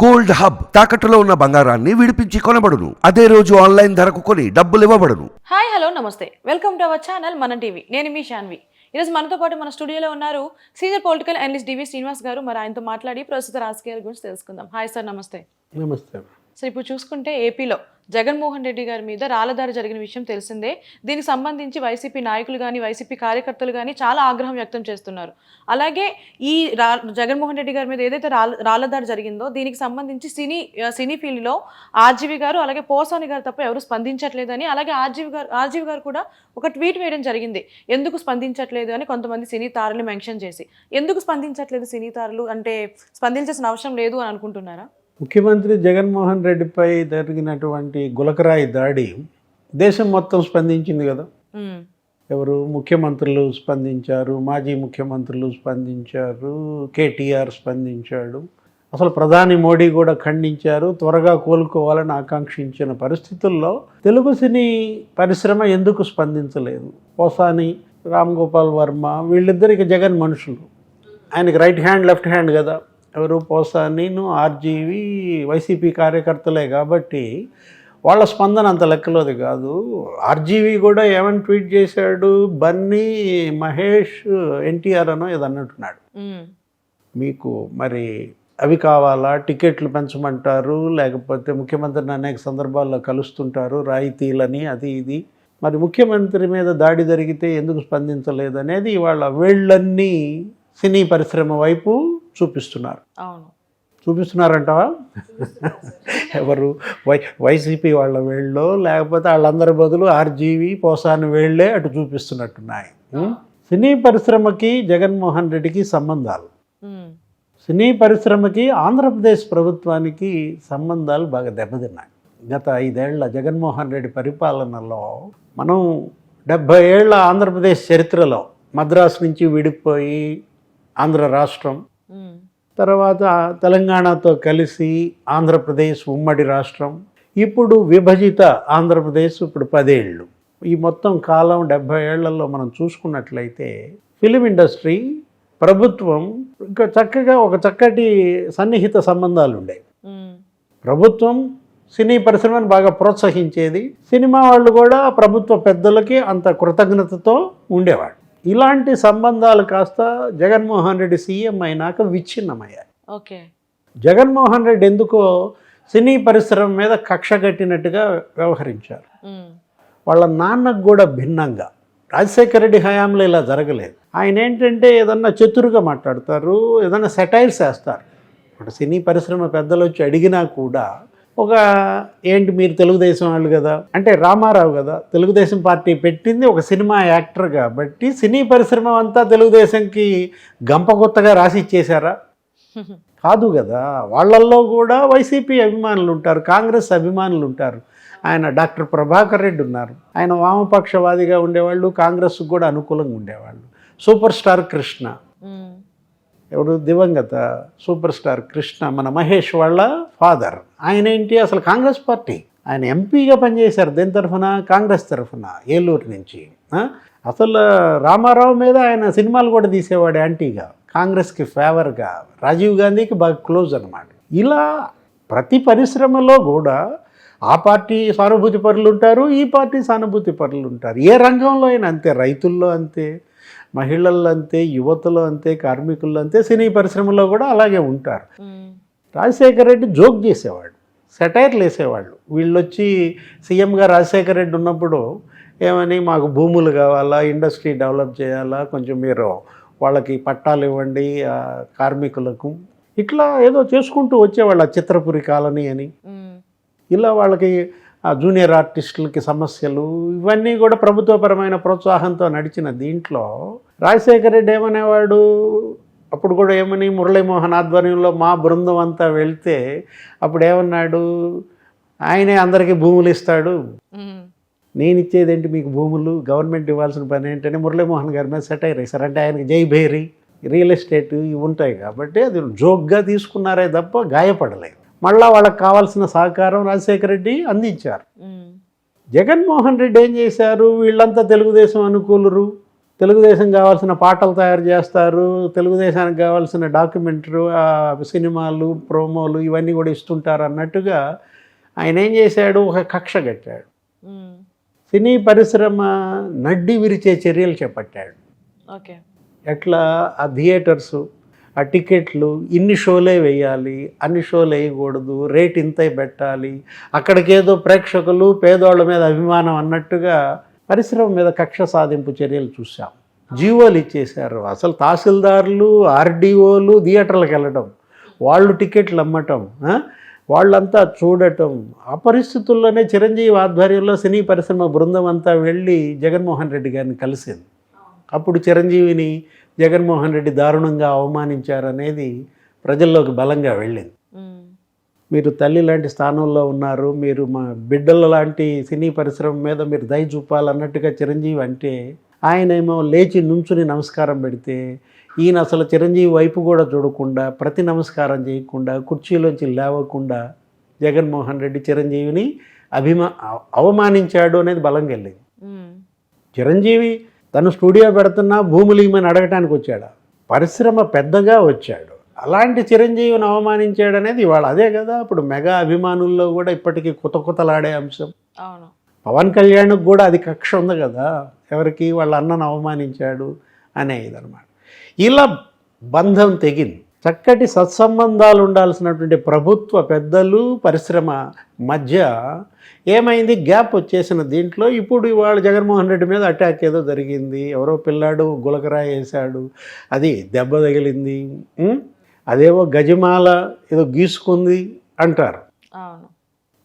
Gold hub తాకట్టులో ఉన్న బంగారాన్ని విడిపించి కొనబడును. అదే రోజు ఆన్లైన్ ధరకు కొని డబ్బులు ఇవ్వబడును. హాయ్ హలో నమస్తే. వెల్కమ్ టు అవర్ ఛానల్ మన టీవీ. నేను మీ శాన్వి ఈరోజు మనతో పాటు మన స్టూడియోలో ఉన్నారు senior political analyst DV Srinivas గారు. మరి ఆయనతో మాట్లాడి ప్రస్తుత రాజకీయాల గురించి తెలుసుకుందాం. హాయ్ సార్ నమస్తే. నమస్తే. సో ఇప్పుడు చూసుకుంటే ఏపీలో జగన్మోహన్ రెడ్డి గారి మీద రాలదారి జరిగిన విషయం తెలిసిందే. దీనికి సంబంధించి వైసీపీ నాయకులు కానీ వైసీపీ కార్యకర్తలు కానీ చాలా ఆగ్రహం వ్యక్తం చేస్తున్నారు. అలాగే ఈ రా జగన్మోహన్ రెడ్డి గారి మీద ఏదైతే రాలదారి రాళ్ళదారి జరిగిందో దీనికి సంబంధించి సినీ సినీ ఫీల్డ్లో ఆర్జీవి గారు అలాగే పోసాని గారు తప్ప ఎవరు స్పందించట్లేదని అలాగే ఆర్జీవి గారు ఆర్జీవి గారు కూడా ఒక ట్వీట్ వేయడం జరిగింది. ఎందుకు స్పందించట్లేదు అని కొంతమంది సినీ తారలు మెన్షన్ చేసి. ఎందుకు స్పందించట్లేదు సినీ తారలు? అంటే స్పందించాల్సిన అవసరం లేదు అని అనుకుంటున్నారా? ముఖ్యమంత్రి జగన్మోహన్ రెడ్డిపై జరిగినటువంటి గులకరాయి దాడి దేశం మొత్తం స్పందించింది కదా. ఎవరు? ముఖ్యమంత్రులు స్పందించారు మాజీ ముఖ్యమంత్రులు స్పందించారు కేటీఆర్ స్పందించాడు. అసలు ప్రధాని మోడీ కూడా ఖండించారు త్వరగా కోలుకోవాలని ఆకాంక్షించిన పరిస్థితుల్లో తెలుగు సినీ పరిశ్రమ ఎందుకు స్పందించలేదు? పోసాని రామ్ గోపాల్ వర్మ వీళ్ళిద్దరికి జగన్ మనుషులు. ఆయనకి రైట్ హ్యాండ్ లెఫ్ట్ హ్యాండ్ కదా. ఎవరు పోసానిను ఆర్జీవి వైసీపీ కార్యకర్తలే కాబట్టి వాళ్ళ స్పందన అంత లెక్కలోది కాదు. ఆర్జీవి కూడా ఏమని ట్వీట్ చేశాడు? బన్నీ మహేష్ ఎన్టీఆర్ అనో ఏదో అన్నట్టున్నాడు. మీకు మరి అవి కావాలా? టికెట్లు పెంచమంటారు? లేకపోతే ముఖ్యమంత్రిని అనేక సందర్భాల్లో కలుస్తుంటారు రాయితీలని అది ఇది. మరి ముఖ్యమంత్రి మీద దాడి జరిగితే ఎందుకు స్పందించలేదు అనేది ఇవాళ వీళ్ళన్నీ సినీ పరిశ్రమ వైపు చూపిస్తున్నారు. చూపిస్తున్నారంటావా? ఎవరు? వై వైసీపీ వాళ్ళ వేళ్ళో లేకపోతే వాళ్ళందరి బదులు ఆర్జీవి పోసాని వేళ్ళే అటు చూపిస్తున్నట్టున్నాయి? సినీ పరిశ్రమకి జగన్మోహన్ రెడ్డికి సంబంధాలు. సినీ పరిశ్రమకి ఆంధ్రప్రదేశ్ ప్రభుత్వానికి సంబంధాలు బాగా దెబ్బతిన్నాయి. గత ఐదేళ్ళ జగన్మోహన్ రెడ్డి పరిపాలనలో మనం డెబ్భై ఏళ్ళ ఆంధ్రప్రదేశ్ చరిత్రలో మద్రాసు నుంచి విడిపోయి ఆంధ్ర రాష్ట్రం తర్వాత తెలంగాణతో కలిసి ఆంధ్రప్రదేశ్ ఉమ్మడి రాష్ట్రం ఇప్పుడు విభజిత ఆంధ్రప్రదేశ్ ఇప్పుడు పదేళ్ళు. ఈ మొత్తం కాలం డెబ్భై ఏళ్ళలో మనం చూసుకున్నట్లయితే ఫిలిం ఇండస్ట్రీ ప్రభుత్వం ఇంకా చక్కగా ఒక చక్కటి సన్నిహిత సంబంధాలు ఉండేవి ప్రభుత్వం సినీ పరిశ్రమను బాగా ప్రోత్సహించేది. సినిమా వాళ్ళు కూడా ప్రభుత్వ పెద్దలకి అంత కృతజ్ఞతతో ఉండేవాడు ఇలాంటి సంబంధాలు కాస్త జగన్మోహన్ రెడ్డి సీఎం అయినాక విచ్ఛిన్నమయ్యాయి. ఓకే. జగన్మోహన్ రెడ్డి ఎందుకో సినీ పరిశ్రమ మీద కక్ష కట్టినట్టుగా వ్యవహరించారు. వాళ్ళ నాన్నకు కూడా భిన్నంగా. రాజశేఖర రెడ్డి హయాంలో ఇలా జరగలేదు. ఆయన ఏంటంటే ఏదన్నా చతురుగా మాట్లాడతారు ఏదన్నా సెటైర్స్ వేస్తారు. ఇప్పుడు సినీ పరిశ్రమ పెద్దలు వచ్చి అడిగినా కూడా ఒక ఏంటి మీరు తెలుగుదేశం వాళ్ళు కదా? అంటే రామారావు కదా తెలుగుదేశం పార్టీ పెట్టింది ఒక సినిమా యాక్టర్ కాబట్టి సినీ పరిశ్రమ అంతా తెలుగుదేశంకి గంపగొత్తగా రాసి ఇచ్చేశారా? కాదు కదా వాళ్ళల్లో కూడా వైసీపీ అభిమానులు ఉంటారు కాంగ్రెస్ అభిమానులు ఉంటారు. ఆయన డాక్టర్ ప్రభాకర్ రెడ్డి ఉన్నారు. ఆయన వామపక్షవాదిగా ఉండేవాళ్ళు కాంగ్రెస్కు కూడా అనుకూలంగా ఉండేవాళ్ళు. Super star Krishna. ఎవడు ఎవరు? దివంగత సూపర్ స్టార్ కృష్ణ మన మహేష్ వాళ్ళ ఫాదర్. ఆయన ఏంటి? అసలు కాంగ్రెస్ పార్టీ. ఆయన ఎంపీగా పనిచేశారు దేని తరఫున? కాంగ్రెస్ తరఫున ఏలూరు నుంచి. అసలు రామారావు మీద ఆయన సినిమాలు కూడా తీసేవాడు యాంటీగా. కాంగ్రెస్కి ఫేవర్గా రాజీవ్ గాంధీకి బాగా క్లోజ్ అనమాట ఇలా ప్రతి పరిశ్రమలో కూడా ఆ పార్టీ సానుభూతి పరులు ఉంటారు ఈ పార్టీ సానుభూతి పరులు ఉంటారు ఏ రంగంలో అయినా అంతే రైతుల్లో అంతే. మహిళల్లో అంతే యువతలో అంతే కార్మికుల్లో అంతే సినీ పరిశ్రమలో కూడా అలాగే ఉంటారు. రాజశేఖర రెడ్డి జోక్ చేసేవాడు సెటైర్లు వేసేవాళ్ళు. వీళ్ళు వచ్చి సీఎంగా రాజశేఖర రెడ్డి ఉన్నప్పుడు ఏమని మాకు భూములు కావాలా ఇండస్ట్రీ డెవలప్ చేయాలా కొంచెం మీరు వాళ్ళకి పట్టాలు ఇవ్వండి కార్మికులకు. ఇట్లా ఏదో చేసుకుంటూ వచ్చేవాళ్ళు ఆ చిత్రపురి కాలనీ అని. ఇలా వాళ్ళకి జూనియర్ ఆర్టిస్టులకి సమస్యలు ఇవన్నీ కూడా ప్రభుత్వపరమైన ప్రోత్సాహంతో నడిచిన దీంట్లో రాజశేఖర రెడ్డి ఏమనేవాడు? అప్పుడు కూడా ఏమని? మురళీమోహన్ ఆధ్వర్యంలో మా బృందం అంతా వెళ్తే అప్పుడు ఏమన్నాడు? ఆయనే అందరికీ భూములు ఇస్తాడు. నేను ఇచ్చేదేంటి మీకు భూములు? గవర్నమెంట్ ఇవ్వాల్సిన పని ఏంటని మురళీమోహన్ గారి మీద సెటైర్ వేశారు అంటే ఆయనకి జై భైరి రియల్ ఎస్టేట్ ఇవి ఉంటాయి కాబట్టి అది జోక్గా తీసుకున్నారే తప్ప గాయపడలేదు. మళ్ళా వాళ్ళకి కావాల్సిన సహకారం రాజశేఖర రెడ్డి అందించారు. జగన్మోహన్ రెడ్డి ఏం చేశారు? వీళ్ళంతా తెలుగుదేశం అనుకూలురు. తెలుగుదేశం కావాల్సిన పాటలు తయారు చేస్తారు. తెలుగుదేశానికి కావాల్సిన డాక్యుమెంటరీ సినిమాలు ప్రోమోలు ఇవన్నీ కూడా ఇస్తుంటారు అన్నట్టుగా ఆయన ఏం చేశాడు? ఒక కక్ష కట్టాడు. సినీ పరిశ్రమ నడ్డి విరిచే చర్యలు చేపట్టాడు. ఓకే. ఎట్లా? ఆ థియేటర్స్ ఆ టికెట్లు ఇన్ని షోలే వేయాలి అన్ని షోలు వేయకూడదు రేట్ ఇంతే పెట్టాలి అక్కడికేదో ప్రేక్షకులు పేదోళ్ళ మీద అభిమానం అన్నట్టుగా పరిశ్రమ మీద కక్ష సాధింపు చర్యలు చూసాం జీవోలు ఇచ్చేశారు. అసలు తహసీల్దారులు ఆర్డీఓలు థియేటర్లకు వెళ్ళడం వాళ్ళు టికెట్లు అమ్మటం వాళ్ళంతా చూడటం ఆ పరిస్థితుల్లోనే చిరంజీవి ఆధ్వర్యంలో సినీ పరిశ్రమ బృందం అంతా వెళ్ళి జగన్మోహన్ రెడ్డి గారిని కలిసింది. అప్పుడు చిరంజీవిని జగన్మోహన్ రెడ్డి దారుణంగా అవమానించారనేది ప్రజల్లోకి బలంగా వెళ్ళింది. మీరు తల్లి లాంటి స్థానంలో ఉన్నారు మీరు మా బిడ్డల లాంటి సినీ పరిశ్రమ మీద మీరు దయ చూపాలన్నట్టుగా చిరంజీవి అంటే ఆయన ఏమో లేచి నుంచుని నమస్కారం పెడితే ఈయన అసలు చిరంజీవి వైపు కూడా చూడకుండా ప్రతి నమస్కారం చేయకుండా కుర్చీలోంచి లేవకుండా జగన్మోహన్ రెడ్డి చిరంజీవిని అభిమా అవ- అవమానించాడు అనేది బలంగా వెళ్ళింది. చిరంజీవి తను స్టూడియో పెడుతున్నా భూములు ఇమ్మని అడగటానికి వచ్చాడు? పరిశ్రమ పెద్దగా వచ్చాడు. అలాంటి చిరంజీవిని అవమానించాడు అనేది ఇవాళ అదే కదా. ఇప్పుడు మెగా అభిమానుల్లో కూడా ఇప్పటికీ కుత కుతలాడే అంశం. అవును. పవన్ కళ్యాణ్కి కూడా అది కక్ష ఉంది కదా. ఎవరికి? వాళ్ళ అన్నను అవమానించాడు అనే ఇదనమాట ఇలా బంధం తెగింది. చక్కటి సత్సంబంధాలు ఉండాల్సినటువంటి ప్రభుత్వ పెద్దలు పరిశ్రమ మధ్య ఏమైంది? గ్యాప్ వచ్చేసిన దీంట్లో ఇప్పుడు ఇవాళ జగన్మోహన్ రెడ్డి మీద అటాక్ ఏదో జరిగింది. ఎవరో పిల్లాడు గులకరాయి వేశాడు. అది దెబ్బ తగిలింది. అదేవో గజమాల ఏదో గీసుకుంది అంటారు. అవును.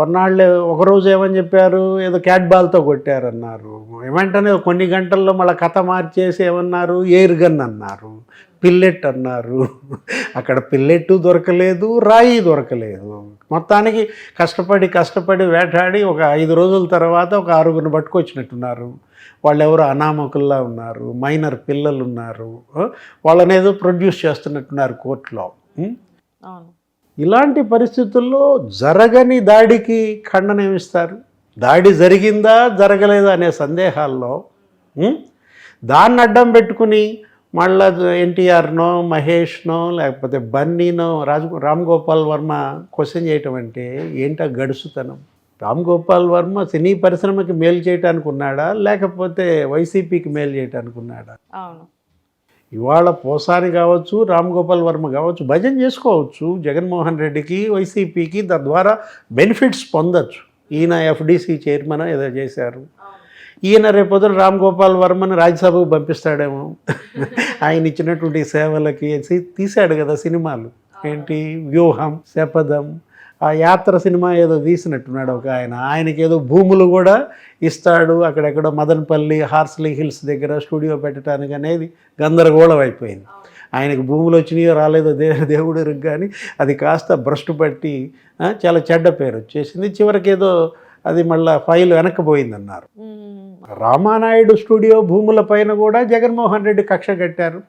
కొన్నాళ్ళు ఒకరోజు ఏమని చెప్పారు? ఏదో క్యాట్ బాల్తో కొట్టారన్నారు. ఏమంటనే కొన్ని గంటల్లో మళ్ళీ కథ మార్చేసి ఏమన్నారు? ఎయిర్ గన్ అన్నారు. పిల్లెట్ అన్నారు. అక్కడ పిల్లెట్టు దొరకలేదు రాయి దొరకలేదు. మొత్తానికి కష్టపడి కష్టపడి వేటాడి ఒక ఐదు రోజుల తర్వాత ఒక ఆరుగురిని పట్టుకొచ్చినట్టున్నారు. వాళ్ళు ఎవరో అనామకుల్లా ఉన్నారు మైనర్ పిల్లలు ఉన్నారు వాళ్ళనేదో ప్రొడ్యూస్ చేస్తున్నట్టున్నారు కోర్టులో. అవును. ఇలాంటి పరిస్థితుల్లో జరగని దాడికి ఖండన ఏమిస్తారు దాడి జరిగిందా జరగలేదా అనే సందేహాల్లో దాన్ని అడ్డం పెట్టుకుని మళ్ళా ఎన్టీఆర్నో మహేష్నో లేకపోతే బన్నీనో రాజు రామ్ గోపాల్ వర్మ క్వశ్చన్ చేయటం అంటే ఏంటో గడుసుతనం? రామ్ గోపాల్ వర్మ సినీ పరిశ్రమకి మేలు చేయటానికి ఉన్నాడా లేకపోతే వైసీపీకి మేలు చేయటానికి ఉన్నాడా? అవును. ఇవాళ పోసాని కావచ్చు రామ్ గోపాల్ వర్మ కావచ్చు భజన చేసుకోవచ్చు. జగన్మోహన్ రెడ్డికి వైసీపీకి తద్వారా బెనిఫిట్స్ పొందొచ్చు. ఈయన ఎఫ్డిసి చైర్మన్ ఏదో చేశారు. ఈయన రేపొద్దున రామ్ గోపాల్ వర్మని రాజ్యసభకు పంపిస్తాడేమో. ఆయన ఇచ్చినటువంటి సేవలకి తీశాడు కదా సినిమాలు. ఏంటి? వ్యూహం శపథం. ఆ యాత్ర సినిమా ఏదో తీసినట్టున్నాడు ఒక ఆయన. ఆయనకి ఏదో భూములు కూడా ఇస్తాడు. అక్కడెక్కడో మదనపల్లి హార్స్లీ హిల్స్ దగ్గర స్టూడియో పెట్టడానికి అనేది గందరగోళం అయిపోయింది. ఆయనకు భూములు వచ్చినాయో రాలేదో దే దేవుడు కానీ అది కాస్త భ్రష్టు పట్టి చాలా చెడ్డ పేరు వచ్చేసింది. చివరికి ఏదో అది మళ్ళీ ఫైల్ వెనక్కిపోయిందన్నారు. రామానాయుడు స్టూడియో భూముల పైన కూడా జగన్మోహన్ రెడ్డి కక్ష కట్టారు.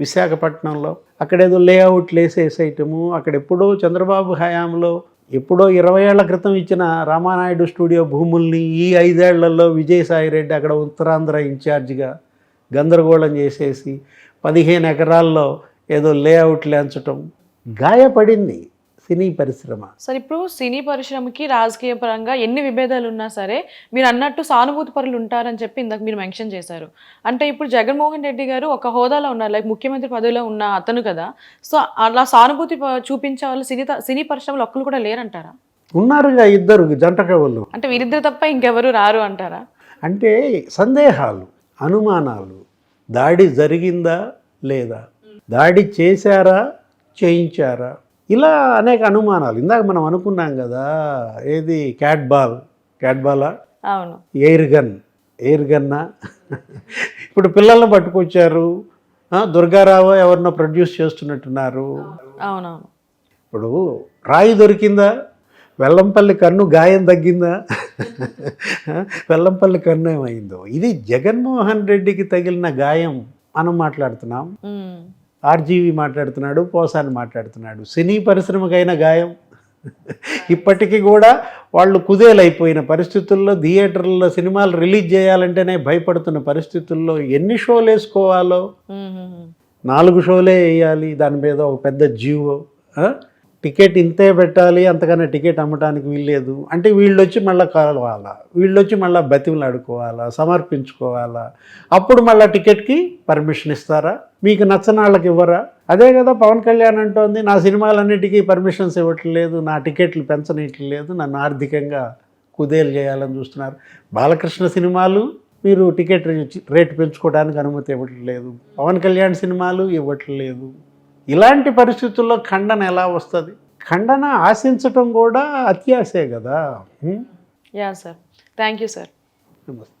విశాఖపట్నంలో. అక్కడేదో లేఅవుట్ లేసేసేయటము. అక్కడ ఎప్పుడో చంద్రబాబు హయాంలో ఎప్పుడో ఇరవై ఏళ్ళ క్రితం ఇచ్చిన రామానాయుడు స్టూడియో భూముల్ని ఈ ఐదేళ్ళలో విజయసాయి రెడ్డి అక్కడ ఉత్తరాంధ్ర ఇన్ఛార్జిగా గందరగోళం చేసేసి పదిహేను ఎకరాల్లో ఏదో లేఅవుట్ లేంచటం గాయపడింది. సినీ పరిశ్రమ. సరే ఇప్పుడు సినీ పరిశ్రమకి రాజకీయ పరంగా ఎన్ని విభేదాలు ఉన్నా సరే మీరు అన్నట్టు సానుభూతి పరులు ఉంటారని చెప్పి ఇందాక మీరు మెన్షన్ చేశారు. అంటే ఇప్పుడు జగన్మోహన్ రెడ్డి గారు ఒక హోదాలో ఉన్నారు. లైక్ ముఖ్యమంత్రి పదవిలో ఉన్న అతను కదా. సో అలా సానుభూతి చూపించే వాళ్ళు సినీ సినీ పరిశ్రమలో ఒక్కరు కూడా లేరంటారా? ఉన్నారుగా ఇద్దరు జంట కవులు అంటే వీరిద్దరు తప్ప ఇంకెవరు రారు అంటారా? అంటే సందేహాలు అనుమానాలు దాడి జరిగిందా లేదా? దాడి చేశారా చేయించారా? ఇలా అనేక అనుమానాలు. ఇందాక మనం అనుకున్నాం కదా ఏది? క్యాట్ బాల్ క్యాట్ బాలా అవును. Air gun. ఎయిర్ గన్నా? ఇప్పుడు పిల్లల్ని పట్టుకొచ్చారు. దుర్గారావు ఎవరినో ప్రొడ్యూస్ చేస్తున్నట్టున్నారు. అవునవును. ఇప్పుడు రాయి దొరికిందా? వెల్లంపల్లి కన్ను గాయం తగ్గిందా? వెల్లంపల్లి కన్ను ఏమైందో. ఇది జగన్మోహన్ రెడ్డికి తగిలిన గాయం మనం మాట్లాడుతున్నాం. ఆర్జీవి మాట్లాడుతున్నాడు పోసాని మాట్లాడుతున్నాడు సినీ పరిశ్రమకైన గాయం ఇప్పటికీ కూడా వాళ్ళు కుదేలైపోయిన పరిస్థితుల్లో థియేటర్లో సినిమాలు రిలీజ్ చేయాలంటేనే భయపడుతున్న పరిస్థితుల్లో ఎన్ని షోలు వేసుకోవాలో. నాలుగు షోలే వేయాలి దాని మీద ఒక పెద్ద జీవో? టికెట్ ఇంతే పెట్టాలి అంతకన్నా టికెట్ అమ్మటానికి వీల్లేదు అంటే వీళ్ళు వచ్చి మళ్ళీ కలవాలా? వీళ్ళు వచ్చి మళ్ళీ బతిమలు సమర్పించుకోవాలా? అప్పుడు మళ్ళీ టికెట్కి పర్మిషన్ ఇస్తారా? మీకు నచ్చని వాళ్ళకి ఇవ్వరా? అదే కదా పవన్ కళ్యాణ్ అంటోంది నా సినిమాలన్నిటికీ పర్మిషన్స్ ఇవ్వట్లేదు నా టికెట్లు పెంచనీయట్లేదు నన్ను ఆర్థికంగా కుదేలు చేయాలని చూస్తున్నారు. బాలకృష్ణ సినిమాలు మీరు టికెట్ రేటు పెంచుకోవడానికి అనుమతి ఇవ్వట్లేదు. పవన్ కళ్యాణ్ సినిమాలు ఇవ్వట్లేదు. ఇలాంటి పరిస్థితుల్లో ఖండన ఎలా వస్తుంది? ఖండన ఆశించటం కూడా అత్యాశే కదా? Yeah sir thank you sir నమస్తే.